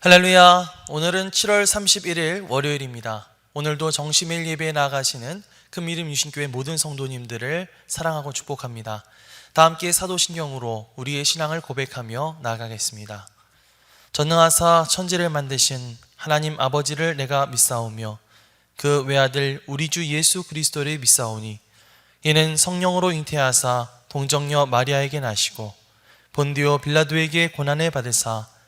할렐루야. 오늘은 7월 31일 월요일입니다. 오늘도 정시일 예배에 나가시는 금이름 유신교회 모든 성도님들을 사랑하고 축복합니다. 다 함께 사도신경으로 우리의 신앙을 고백하며 나아가겠습니다. 전능하사 천지를 만드신 하나님 아버지를 내가 믿사오며 그 외아들 우리 주 예수 그리스도를 믿사오니 이는 성령으로 잉태하사 동정녀 마리아에게 나시고 본디오 빌라도에게 고난을 받으사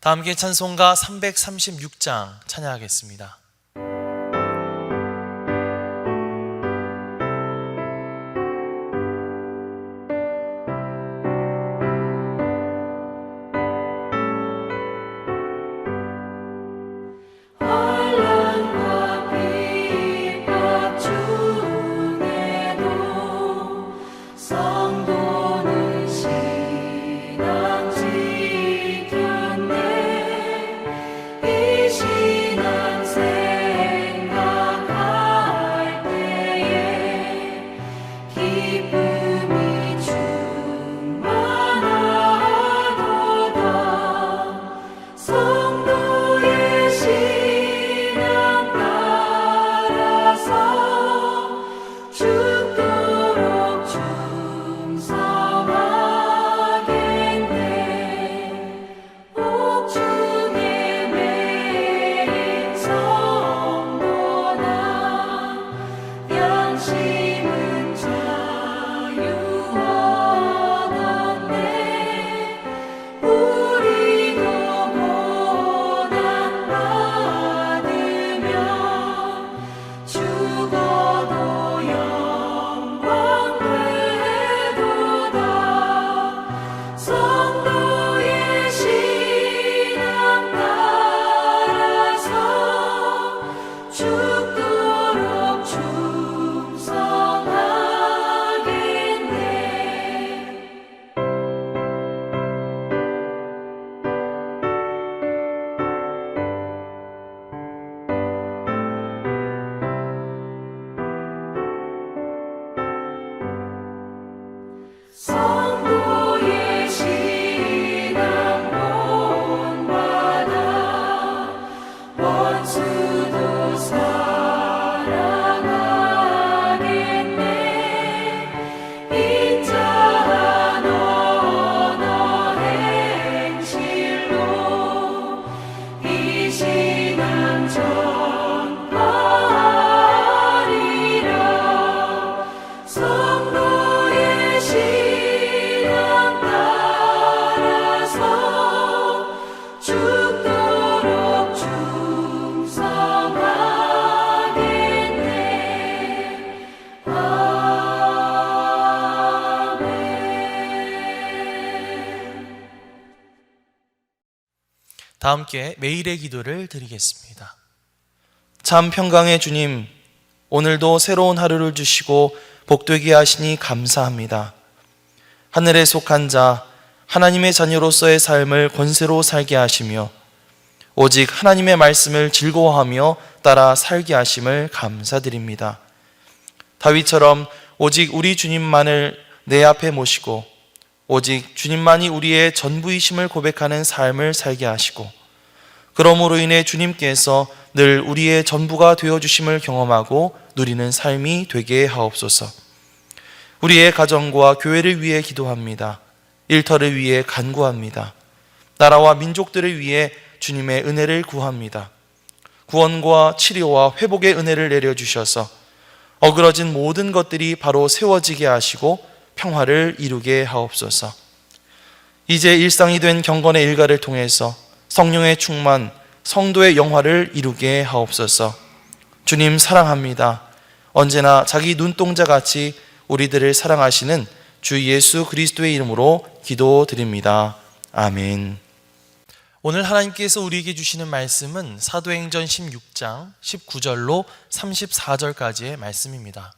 다 함께 찬송가 336장 찬양하겠습니다. 다 함께 매일의 기도를 드리겠습니다. 참 평강의 주님, 오늘도 새로운 하루를 주시고 복되게 하시니 감사합니다. 하늘에 속한 자, 하나님의 자녀로서의 삶을 권세로 살게 하시며 오직 하나님의 말씀을 즐거워하며 따라 살게 하심을 감사드립니다. 다윗처럼 오직 우리 주님만을 내 앞에 모시고 오직 주님만이 우리의 전부이심을 고백하는 삶을 살게 하시고 그러므로 인해 주님께서 늘 우리의 전부가 되어 주심을 경험하고 누리는 삶이 되게 하옵소서. 우리의 가정과 교회를 위해 기도합니다. 일터를 위해 간구합니다. 나라와 민족들을 위해 주님의 은혜를 구합니다. 구원과 치료와 회복의 은혜를 내려 주셔서 어그러진 모든 것들이 바로 세워지게 하시고 평화를 이루게 하옵소서. 이제 일상이 된 경건의 일가를 통해서 성령의 충만, 성도의 영화를 이루게 하옵소서. 주님 사랑합니다. 언제나 자기 눈동자 같이 우리들을 사랑하시는 주 예수 그리스도의 이름으로 기도드립니다. 아멘. 오늘 하나님께서 우리에게 주시는 말씀은 사도행전 16장 19절로 34절까지의 말씀입니다.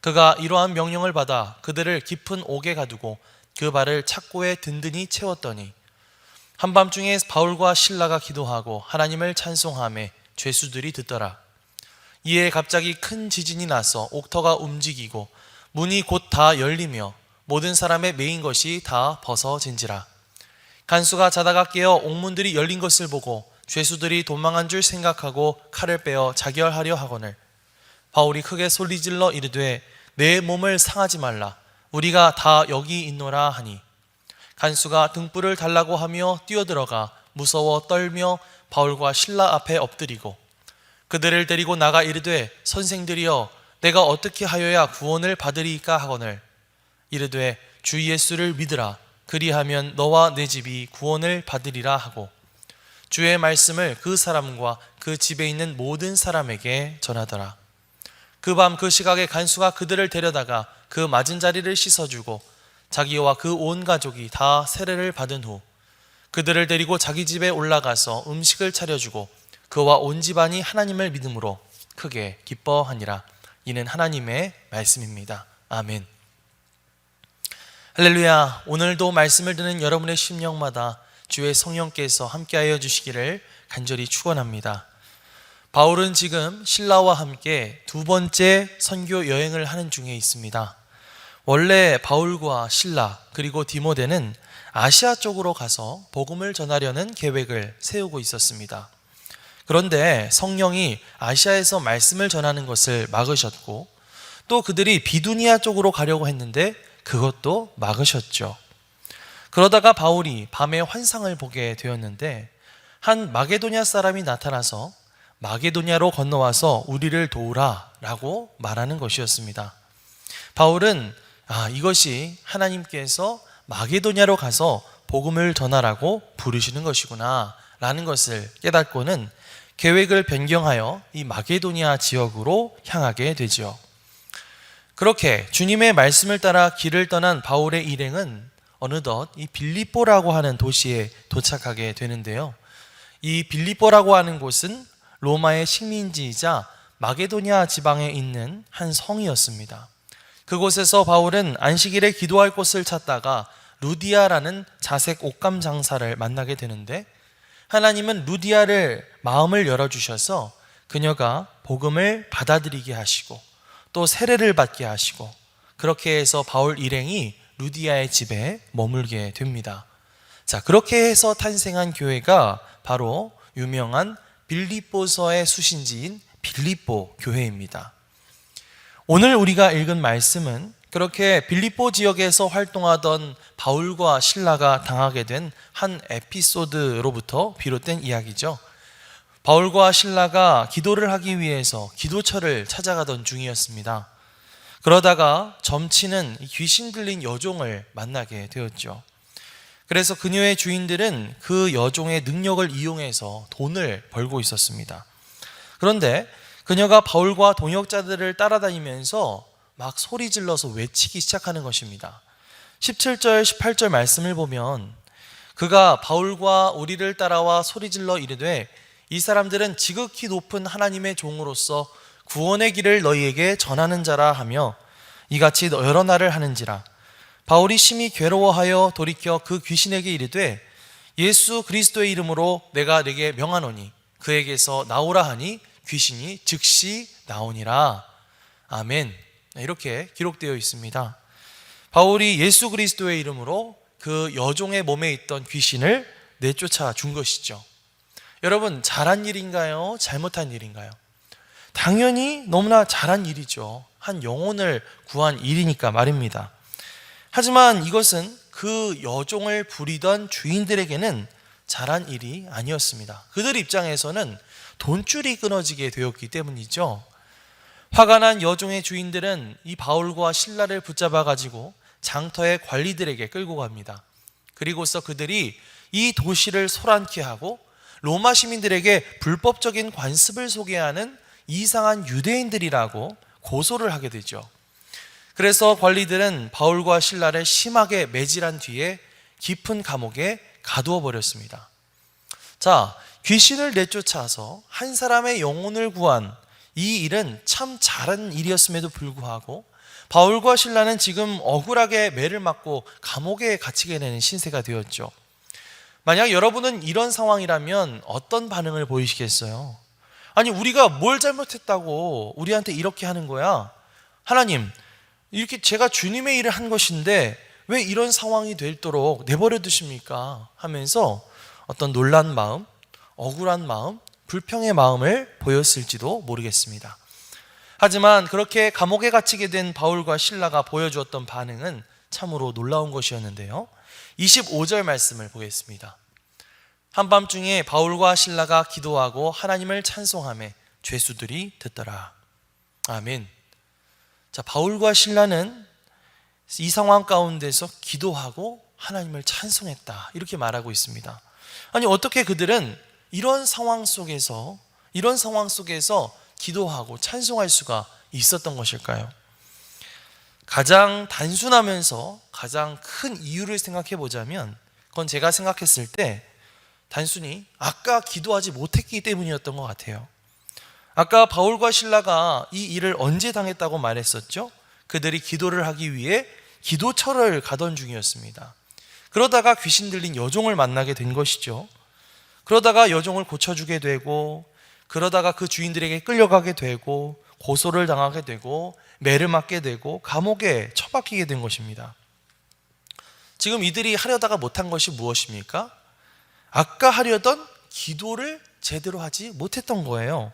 그가 이러한 명령을 받아 그들을 깊은 옥에 가두고 그 발을 착고에 든든히 채웠더니 한밤중에 바울과 신라가 기도하고 하나님을 찬송하며 죄수들이 듣더라. 이에 갑자기 큰 지진이 나서 옥터가 움직이고 문이 곧 다 열리며 모든 사람의 메인 것이 다 벗어진지라. 간수가 자다가 깨어 옥문들이 열린 것을 보고 죄수들이 도망한 줄 생각하고 칼을 빼어 자결하려 하거늘 바울이 크게 소리질러 이르되 내 몸을 상하지 말라. 우리가 다 여기 있노라 하니. 간수가 등불을 달라고 하며 뛰어들어가 무서워 떨며 바울과 신라 앞에 엎드리고 그들을 데리고 나가 이르되 선생들이여 내가 어떻게 하여야 구원을 받으리까 하거늘? 이르되 주 예수를 믿으라. 그리하면 너와 내 집이 구원을 받으리라 하고 주의 말씀을 그 사람과 그 집에 있는 모든 사람에게 전하더라 그 밤 그 시각에 간수가 그들을 데려다가 그 맞은 자리를 씻어주고 자기와 그 온 가족이 다 세례를 받은 후 그들을 데리고 자기 집에 올라가서 음식을 차려주고 그와 온 집안이 하나님을 믿음으로 크게 기뻐하니라. 이는 하나님의 말씀입니다. 아멘. 할렐루야. 오늘도 말씀을 듣는 여러분의 심령마다 주의 성령께서 함께하여 주시기를 간절히 축원합니다 바울은 지금 신라와 함께 두 번째 선교 여행을 하는 중에 있습니다. 원래 바울과 신라 그리고 디모데는 아시아 쪽으로 가서 복음을 전하려는 계획을 세우고 있었습니다. 그런데 성령이 아시아에서 말씀을 전하는 것을 막으셨고 또 그들이 비두니아 쪽으로 가려고 했는데 그것도 막으셨죠. 그러다가 바울이 밤에 환상을 보게 되었는데 한 마게도냐 사람이 나타나서 마게도냐로 건너와서 우리를 도우라 라고 말하는 것이었습니다. 바울은 아, 이것이 하나님께서 마게도냐로 가서 복음을 전하라고 부르시는 것이구나 라는 것을 깨닫고는 계획을 변경하여 이 마게도냐 지역으로 향하게 되지요. 그렇게 주님의 말씀을 따라 길을 떠난 바울의 일행은 어느덧 이 빌립보라고 하는 도시에 도착하게 되는데요. 이 빌립보라고 하는 곳은 로마의 식민지이자 마게도냐 지방에 있는 한 성이었습니다. 그곳에서 바울은 안식일에 기도할 곳을 찾다가 루디아라는 자색 옷감 장사를 만나게 되는데 하나님은 루디아를 마음을 열어주셔서 그녀가 복음을 받아들이게 하시고 또 세례를 받게 하시고 그렇게 해서 바울 일행이 루디아의 집에 머물게 됩니다. 자, 그렇게 해서 탄생한 교회가 바로 유명한 빌립보서의 수신지인 빌립보 교회입니다. 오늘 우리가 읽은 말씀은 그렇게 빌립보 지역에서 활동하던 바울과 신라가 당하게 된 한 에피소드로부터 비롯된 이야기죠. 바울과 신라가 기도를 하기 위해서 기도처를 찾아가던 중이었습니다. 그러다가 점치는 귀신 들린 여종을 만나게 되었죠. 그래서 그녀의 주인들은 그 여종의 능력을 이용해서 돈을 벌고 있었습니다. 그런데 그녀가 바울과 동역자들을 따라다니면서 막 소리 질러서 외치기 시작하는 것입니다. 17절, 18절 말씀을 보면 그가 바울과 우리를 따라와 소리 질러 이르되 이 사람들은 지극히 높은 하나님의 종으로서 구원의 길을 너희에게 전하는 자라 하며 이같이 여러 날을 하는지라 바울이 심히 괴로워하여 돌이켜 그 귀신에게 이르되 예수 그리스도의 이름으로 내가 네게 명하노니 그에게서 나오라 하니 귀신이 즉시 나오니라. 아멘. 이렇게 기록되어 있습니다. 바울이 예수 그리스도의 이름으로 그 여종의 몸에 있던 귀신을 내쫓아 준 것이죠. 여러분, 잘한 일인가요? 잘못한 일인가요? 당연히 너무나 잘한 일이죠. 한 영혼을 구한 일이니까 말입니다. 하지만 이것은 그 여종을 부리던 주인들에게는 잘한 일이 아니었습니다. 그들 입장에서는 돈줄이 끊어지게 되었기 때문이죠. 화가 난 여종의 주인들은 이 바울과 신라를 붙잡아 가지고 장터의 관리들에게 끌고 갑니다. 그리고서 그들이 이 도시를 소란케 하고 로마 시민들에게 불법적인 관습을 소개하는 이상한 유대인들이라고 고소를 하게 되죠. 그래서 관리들은 바울과 신라를 심하게 매질한 뒤에 깊은 감옥에 가두어 버렸습니다. 자, 귀신을 내쫓아서 한 사람의 영혼을 구한 이 일은 참 잘한 일이었음에도 불구하고 바울과 신라는 지금 억울하게 매를 맞고 감옥에 갇히게 되는 신세가 되었죠. 만약 여러분은 이런 상황이라면 어떤 반응을 보이시겠어요? 아니, 우리가 뭘 잘못했다고 우리한테 이렇게 하는 거야? 하나님, 이렇게 제가 주님의 일을 한 것인데 왜 이런 상황이 되도록 내버려 두십니까? 하면서 어떤 놀란 마음, 억울한 마음, 불평의 마음을 보였을지도 모르겠습니다. 하지만 그렇게 감옥에 갇히게 된 바울과 신라가 보여주었던 반응은 참으로 놀라운 것이었는데요. 25절 말씀을 보겠습니다. 한밤중에 바울과 신라가 기도하고 하나님을 찬송함에 죄수들이 듣더라. 아멘. 자, 바울과 신라는 이 상황 가운데서 기도하고 하나님을 찬송했다. 이렇게 말하고 있습니다. 아니, 어떻게 그들은 이런 상황 속에서, 이런 상황 속에서 기도하고 찬송할 수가 있었던 것일까요? 가장 단순하면서 가장 큰 이유를 생각해 보자면, 그건 제가 생각했을 때 단순히 아까 기도하지 못했기 때문이었던 것 같아요. 아까 바울과 신라가 이 일을 언제 당했다고 말했었죠? 그들이 기도를 하기 위해 기도처를 가던 중이었습니다. 그러다가 귀신 들린 여종을 만나게 된 것이죠. 그러다가 여종을 고쳐주게 되고, 그러다가 그 주인들에게 끌려가게 되고, 고소를 당하게 되고, 매를 맞게 되고, 감옥에 처박히게 된 것입니다. 지금 이들이 하려다가 못한 것이 무엇입니까? 아까 하려던 기도를 제대로 하지 못했던 거예요.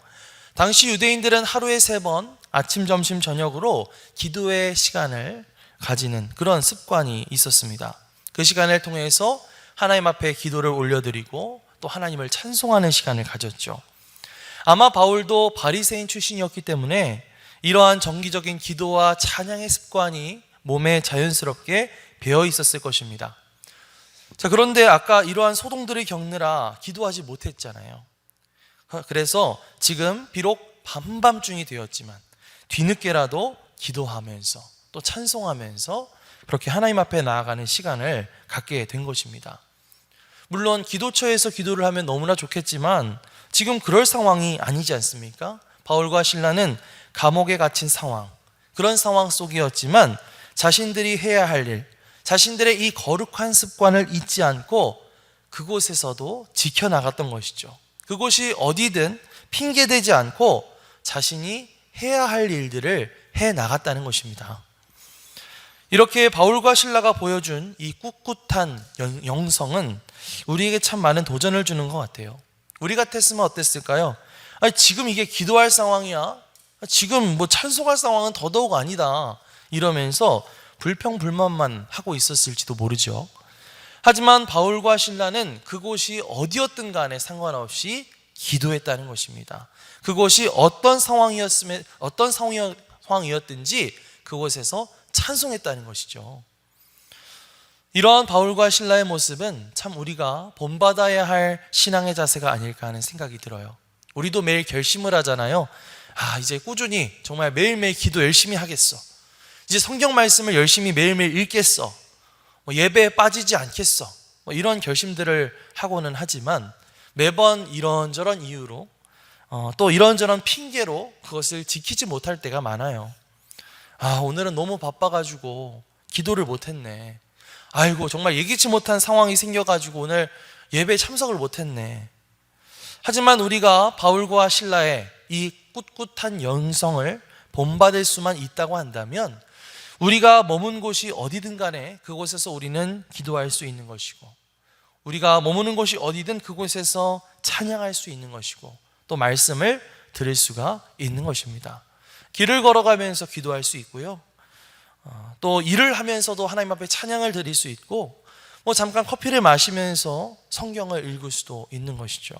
당시 유대인들은 하루에 세 번 아침, 점심, 저녁으로 기도의 시간을 가지는 그런 습관이 있었습니다. 그 시간을 통해서 하나님 앞에 기도를 올려드리고 또 하나님을 찬송하는 시간을 가졌죠. 아마 바울도 바리새인 출신이었기 때문에 이러한 정기적인 기도와 찬양의 습관이 몸에 자연스럽게 배어 있었을 것입니다. 자, 그런데 아까 이러한 소동들을 겪느라 기도하지 못했잖아요. 그래서 지금 비록 밤밤중이 되었지만 뒤늦게라도 기도하면서 또 찬송하면서 그렇게 하나님 앞에 나아가는 시간을 갖게 된 것입니다. 물론 기도처에서 기도를 하면 너무나 좋겠지만 지금 그럴 상황이 아니지 않습니까? 바울과 신라는 감옥에 갇힌 상황, 그런 상황 속이었지만 자신들이 해야 할 일, 자신들의 이 거룩한 습관을 잊지 않고 그곳에서도 지켜나갔던 것이죠. 그곳이 어디든 핑계대지 않고 자신이 해야 할 일들을 해 나갔다는 것입니다. 이렇게 바울과 신라가 보여준 이 꿋꿋한 영- 영성은 우리에게 참 많은 도전을 주는 것 같아요. 우리 같았으면 어땠을까요? 아니, 지금 이게 기도할 상황이야? 지금 뭐 찬송할 상황은 더더욱 아니다. 이러면서 불평불만만 하고 있었을지도 모르죠. 하지만 바울과 신라는 그곳이 어디였든 간에 상관없이 기도했다는 것입니다. 그곳이 어떤 상황이었으면 어떤 상황이- 상황이었든지 그곳에서 찬송했다는 것이죠. 이러한 바울과 신라의 모습은 참 우리가 본받아야 할 신앙의 자세가 아닐까 하는 생각이 들어요. 우리도 매일 결심을 하잖아요. 아, 이제 꾸준히 정말 매일매일 기도 열심히 하겠어. 이제 성경 말씀을 열심히 매일매일 읽겠어. 뭐 예배에 빠지지 않겠어. 뭐 이런 결심들을 하고는 하지만 매번 이런저런 이유로 어, 또 이런저런 핑계로 그것을 지키지 못할 때가 많아요. 아, 오늘은 너무 바빠가지고 기도를 못했네. 아이고, 정말 예기치 못한 상황이 생겨가지고 오늘 예배에 참석을 못했네. 하지만 우리가 바울과 신라의 이 꿋꿋한 영성을 본받을 수만 있다고 한다면 우리가 머문 곳이 어디든 간에 그곳에서 우리는 기도할 수 있는 것이고 우리가 머무는 곳이 어디든 그곳에서 찬양할 수 있는 것이고 또 말씀을 들을 수가 있는 것입니다. 길을 걸어가면서 기도할 수 있고요. 어, 또 일을 하면서도 하나님 앞에 찬양을 드릴 수 있고 뭐 잠깐 커피를 마시면서 성경을 읽을 수도 있는 것이죠.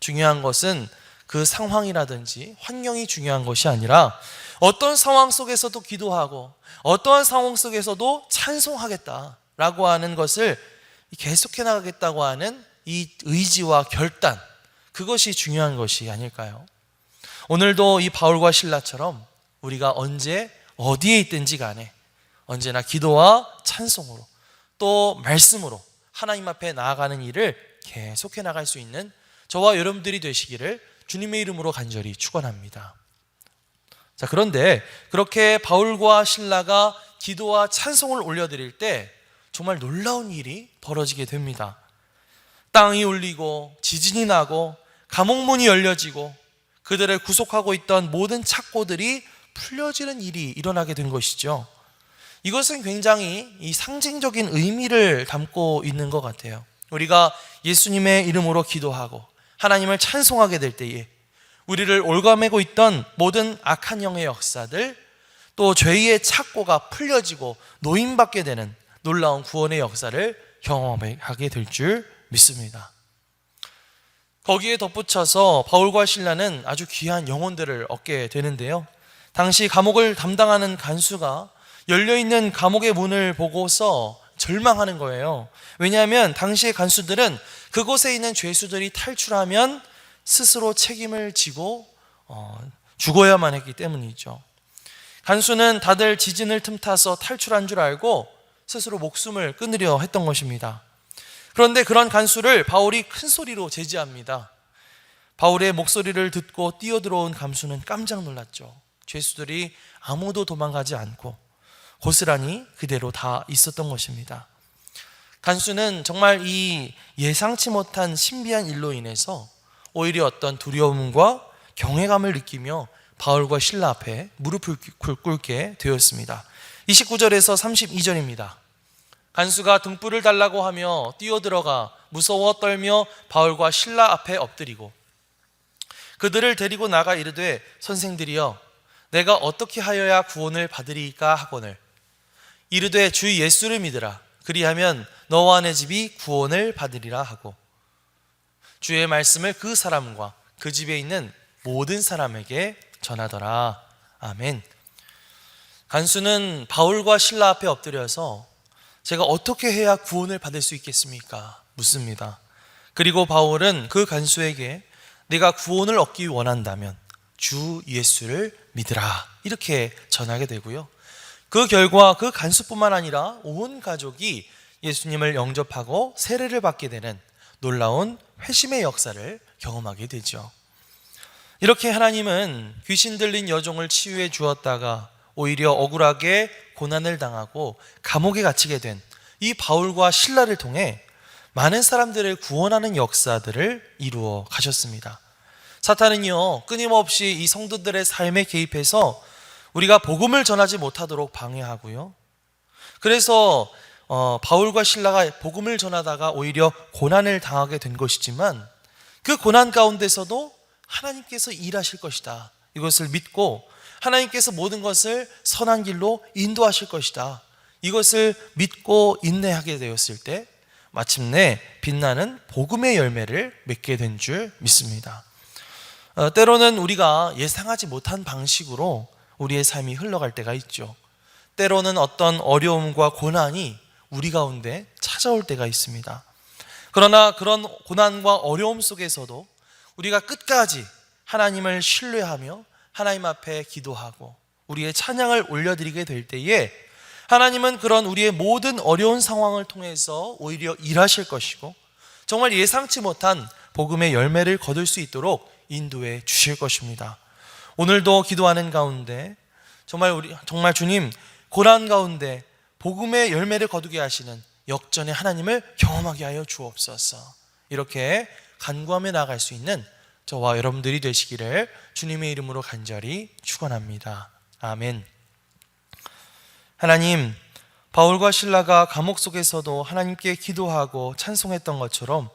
중요한 것은 그 상황이라든지 환경이 중요한 것이 아니라 어떤 상황 속에서도 기도하고 어떠한 상황 속에서도 찬송하겠다라고 하는 것을 계속해 나가겠다고 하는 이 의지와 결단 그것이 중요한 것이 아닐까요? 오늘도 이 바울과 신라처럼 우리가 언제 어디에 있든지 간에 언제나 기도와 찬송으로 또 말씀으로 하나님 앞에 나아가는 일을 계속해 나갈 수 있는 저와 여러분들이 되시기를 주님의 이름으로 간절히 축원합니다. 자, 그런데 그렇게 바울과 신라가 기도와 찬송을 올려드릴 때 정말 놀라운 일이 벌어지게 됩니다. 땅이 울리고 지진이 나고 감옥문이 열려지고 그들을 구속하고 있던 모든 착고들이 풀려지는 일이 일어나게 된 것이죠. 이것은 굉장히 이 상징적인 의미를 담고 있는 것 같아요. 우리가 예수님의 이름으로 기도하고 하나님을 찬송하게 될 때에 우리를 올가매고 있던 모든 악한 영의 역사들 또 죄의 착고가 풀려지고 노임받게 되는 놀라운 구원의 역사를 경험하게 될 줄 믿습니다. 거기에 덧붙여서 바울과 신라는 아주 귀한 영혼들을 얻게 되는데요. 당시 감옥을 담당하는 간수가 열려있는 감옥의 문을 보고서 절망하는 거예요. 왜냐하면 당시의 간수들은 그곳에 있는 죄수들이 탈출하면 스스로 책임을 지고 어, 죽어야만 했기 때문이죠. 간수는 다들 지진을 틈타서 탈출한 줄 알고 스스로 목숨을 끊으려 했던 것입니다. 그런데 그런 간수를 바울이 큰 소리로 제지합니다. 바울의 목소리를 듣고 뛰어들어온 감수는 깜짝 놀랐죠. 죄수들이 아무도 도망가지 않고 고스란히 그대로 다 있었던 것입니다. 간수는 정말 이 예상치 못한 신비한 일로 인해서 오히려 어떤 두려움과 경외감을 느끼며 바울과 신라 앞에 무릎을 꿇게 되었습니다. 29절에서 32절입니다. 간수가 등불을 달라고 하며 뛰어들어가 무서워 떨며 바울과 신라 앞에 엎드리고 그들을 데리고 나가 이르되 선생들이여 내가 어떻게 하여야 구원을 받으리까 하거늘 이르되 주 예수를 믿으라 그리하면 너와 내 집이 구원을 받으리라 하고 주의 말씀을 그 사람과 그 집에 있는 모든 사람에게 전하더라 아멘 간수는 바울과 신라 앞에 엎드려서 제가 어떻게 해야 구원을 받을 수 있겠습니까? 묻습니다. 그리고 바울은 그 간수에게 내가 구원을 얻기 원한다면 주 예수를 믿으라. 이렇게 전하게 되고요. 그 결과 그 간수뿐만 아니라 온 가족이 예수님을 영접하고 세례를 받게 되는 놀라운 회심의 역사를 경험하게 되죠. 이렇게 하나님은 귀신 들린 여종을 치유해 주었다가 오히려 억울하게 고난을 당하고 감옥에 갇히게 된 이 바울과 신라를 통해 많은 사람들을 구원하는 역사들을 이루어 가셨습니다. 사탄은요, 끊임없이 이 성도들의 삶에 개입해서 우리가 복음을 전하지 못하도록 방해하고요. 그래서 어, 바울과 신라가 복음을 전하다가 오히려 고난을 당하게 된 것이지만 그 고난 가운데서도 하나님께서 일하실 것이다. 이것을 믿고 하나님께서 모든 것을 선한 길로 인도하실 것이다. 이것을 믿고 인내하게 되었을 때 마침내 빛나는 복음의 열매를 맺게 된 줄 믿습니다. 어, 때로는 우리가 예상하지 못한 방식으로 우리의 삶이 흘러갈 때가 있죠. 때로는 어떤 어려움과 고난이 우리 가운데 찾아올 때가 있습니다. 그러나 그런 고난과 어려움 속에서도 우리가 끝까지 하나님을 신뢰하며 하나님 앞에 기도하고 우리의 찬양을 올려드리게 될 때에 하나님은 그런 우리의 모든 어려운 상황을 통해서 오히려 일하실 것이고 정말 예상치 못한 복음의 열매를 거둘 수 있도록 인도해 주실 것입니다. 오늘도 기도하는 가운데 정말 우리 정말 주님 고난 가운데 복음의 열매를 거두게 하시는 역전의 하나님을 경험하게 하여 주옵소서. 이렇게 간구하며 나갈 수 있는 저와 여러분들이 되시기를 주님의 이름으로 간절히 축원합니다. 아멘. 하나님, 바울과 신라가 감옥 속에서도 하나님께 기도하고 찬송했던 것처럼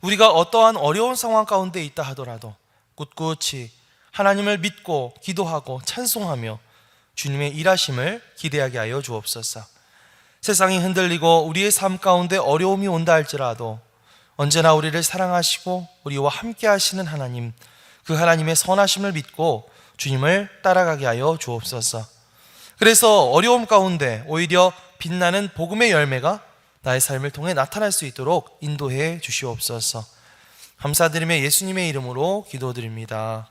우리가 어떠한 어려운 상황 가운데 있다 하더라도 꿋꿋이 하나님을 믿고 기도하고 찬송하며 주님의 일하심을 기대하게 하여 주옵소서. 세상이 흔들리고 우리의 삶 가운데 어려움이 온다 할지라도 언제나 우리를 사랑하시고 우리와 함께 하시는 하나님, 그 하나님의 선하심을 믿고 주님을 따라가게 하여 주옵소서. 그래서 어려움 가운데 오히려 빛나는 복음의 열매가 나의 삶을 통해 나타날 수 있도록 인도해 주시옵소서. 감사드리며 예수님의 이름으로 기도드립니다.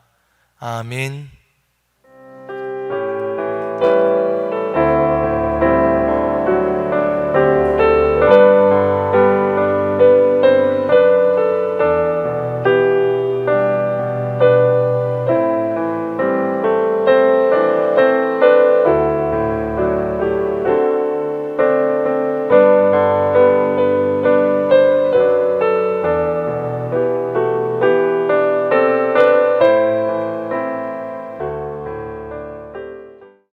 아멘.